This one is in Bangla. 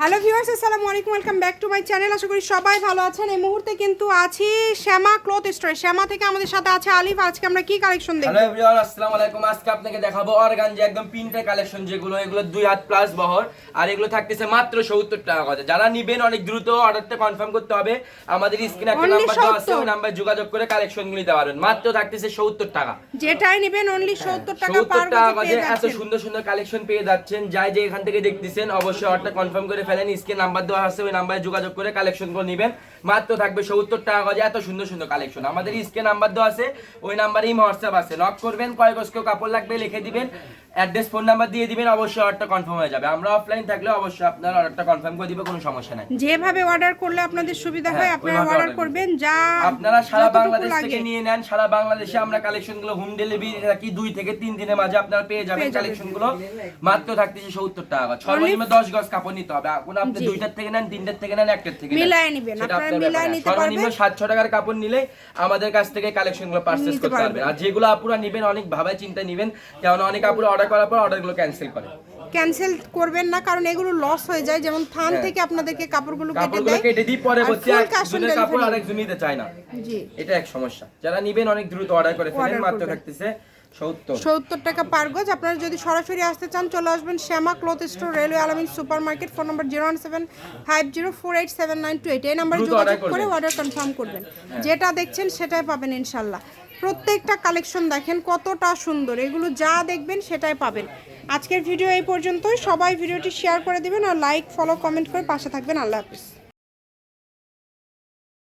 হ্যালো ভিউয়ার্স আসসালামু আলাইকুম welcome back to my channel আশা করি সবাই ভালো আছেন। এই মুহূর্তে কিন্তু আছি শ্যামা ক্লথ স্টোরে। শ্যামা থেকে আমাদের সাথে আছে আলিফ। আজকে আমরা কি কালেকশন দেখব? হ্যালো এভরিওয়ান আসসালামু আলাইকুম আজকে আপনাকে দেখাবো অর্গানজা একদম প্রিন্টের কালেকশন যেগুলো এগুলো দুই হাত প্লাস বহর। আর এগুলো থাকতেছে মাত্র সত্তর টাকা করে যারা নিবেন অনেক দ্রুত অর্ডারটা কনফার্ম করতে হবে। আমাদের স্ক্রিনে একটা নাম্বার দেওয়া আছে ওই নাম্বার যোগাযোগ করে কালেকশনগুলি দিতে পারবেন মাত্র থাকতেছে সত্তর টাকা। যেটাই নেবেন অনলি 70 টাকা পার করে এত সুন্দর সুন্দর কালেকশন পেয়ে যাচ্ছেন। যাই যে এখান থেকে দেখতেছেন অবশ্যই অর্ডার কনফার্ম করে ফেলেন স্ক্রিনে নাম্বার দেওয়া আছে ওই নাম্বারে যোগাযোগ করে কালেকশন করে নেবেন। মাত্র থাকবে সত্তর টাকা গজে এত সুন্দর সুন্দর কালেকশন। আমাদের স্ক্রিনে নাম্বার দেওয়া আছে ওই নাম্বারেই হোয়াটসঅ্যাপ আছে। নক করবেন কয় গজ কেউ কাপড় লাগবে লিখে দিবেন অ্যাড্রেস ফোন নাম্বার দিয়ে দিবেন অবশ্যই অর্ডারটা কনফার্ম হয়ে যাবে। আমরা অফলাইন থাকলে অবশ্যই আপনার অর্ডারটা কনফার্ম করে দিবে কোনো সমস্যা নাই। যেভাবে অর্ডার করলে আপনাদের সুবিধা হয় হ্যাঁ, আপনারা অর্ডার করবেন যা আপনারা সারা বাংলাদেশ থেকে নিয়ে নেন সারা বাংলাদেশে আমরা কালেকশনগুলো হোম ডেলিভারি রাখি দুই থেকে তিন দিনের মাঝে আপনারা পেয়ে যাবেন কালেকশনগুলো মাত্র থাকতেছে সত্তর টাকা করে। সর্বনিম্ন দশ গজ কাপড় নিতে হবে। আপনি দুইটার থেকে নেন তিনটার থেকে নেন একটার থেকে। মিলায়ে নিবেন, আপনারা ব্যাপার। নিতে সর্বনিম্ন পারবেন। সাতশো টাকার কাপড় নিলে আমাদের কাছ থেকে পারচেস করতে পারবেন। আর যেগুলো আপুরা নিবেন অনেক ভাবায় নিবেন কারণ অনেক আপুরা অর্ডার করার পর ক্যান্সেল করে ক্যান্সেল করবেন না কারণ এগুলো লস হয়ে যায় যেমন থান হ্যাঁ। থেকে আপনাদেরকে কাপড়গুলো কেটে দেয় কেটে দিই পরে একজনের কাপড়। আরেকজন নিতে চায় না জি এটা এক সমস্যা যারা নিবেন অনেক দ্রুত অর্ডার করে ফেলেন মাত্র থাকতেছে সত্তর। টাকা পার গজ। আপনারা যদি সরাসরি আসতে চান চলে আসবেন Shyama cloth store railway Alamin super market phone number zero one seven five zero four eight seven nine two eight. এই নাম্বারে যোগাযোগ করে অর্ডার কনফার্ম করবেন। যেটা দেখছেন সেটাই পাবেন ইনশাল্লাহ। প্রত্যেকটা কালেকশন দেখেন কতটা সুন্দর। এগুলো যা দেখবেন সেটাই পাবেন। আজকের ভিডিও এই পর্যন্তই। সবাই ভিডিওটি শেয়ার করে দিবেন আর লাইক ফলো কমেন্ট করে পাশে থাকবেন। আল্লাহ হাফিজ।